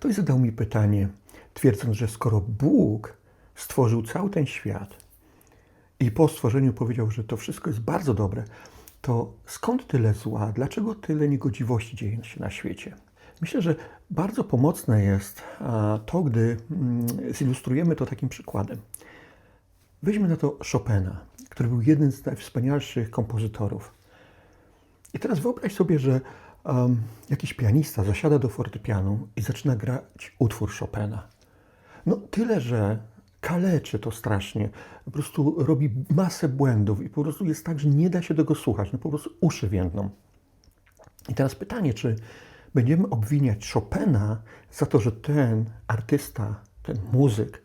Ktoś zadał mi pytanie, twierdząc, że skoro Bóg stworzył cały ten świat i po stworzeniu powiedział, że to wszystko jest bardzo dobre, to skąd tyle zła? Dlaczego tyle niegodziwości dzieje się na świecie? Myślę, że bardzo pomocne jest to, gdy mm, zilustrujemy to takim przykładem. Weźmy na to Chopina, który był jednym z najwspanialszych kompozytorów. I teraz wyobraź sobie, że um, jakiś pianista zasiada do fortepianu i zaczyna grać utwór Chopina. No tyle, że kaleczy to strasznie, po prostu robi masę błędów i po prostu jest tak, że nie da się tego słuchać, no po prostu uszy więdną. I teraz pytanie, czy będziemy obwiniać Chopina za to, że ten artysta, ten muzyk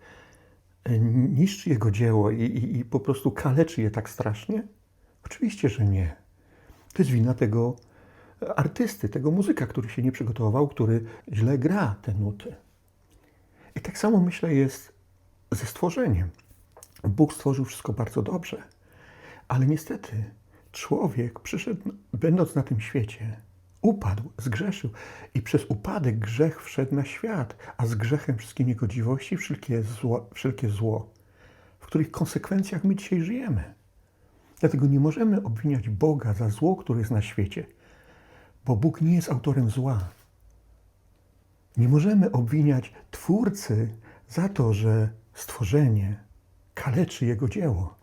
e, niszczy jego dzieło i, i, i po prostu kaleczy je tak strasznie? Oczywiście, że nie. To jest wina tego artysty, tego muzyka, który się nie przygotował, który źle gra te nuty. I tak samo myślę jest ze stworzeniem. Bóg stworzył wszystko bardzo dobrze, ale niestety człowiek przyszedł, będąc na tym świecie, upadł, zgrzeszył i przez upadek grzech wszedł na świat, a z grzechem wszystkie niegodziwości, wszelkie zło, wszelkie zło, w których konsekwencjach my dzisiaj żyjemy. Dlatego nie możemy obwiniać Boga za zło, które jest na świecie, bo Bóg nie jest autorem zła. Nie możemy obwiniać Twórcy za to, że stworzenie kaleczy Jego dzieło.